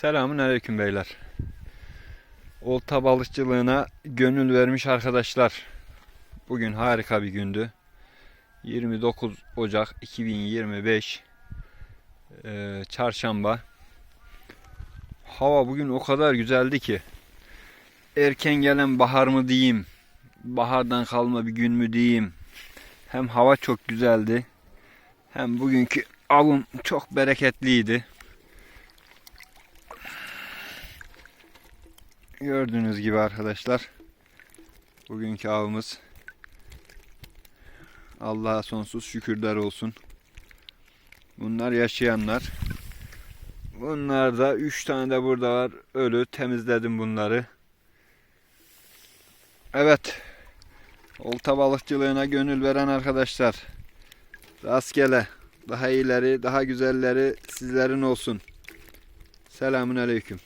Selamun aleyküm beyler. Olta balıkçılığına gönül vermiş arkadaşlar. Bugün harika bir gündü. 29 Ocak 2025 eee, Çarşamba. Hava bugün o kadar güzeldi ki. Erken gelen bahar mı diyeyim, bahardan kalma bir gün mü diyeyim. Hem hava çok güzeldi. Hem bugünkü avım çok bereketliydi. Gördüğünüz gibi arkadaşlar bugünkü avımız Allah'a sonsuz şükürler olsun. Bunlar yaşayanlar. Bunlar da 3 tane de burada var. Ölü temizledim bunları. Evet. Olta balıkçılığına gönül veren arkadaşlar. Rastgele. Daha iyileri, daha güzelleri sizlerin olsun. Selamun aleyküm.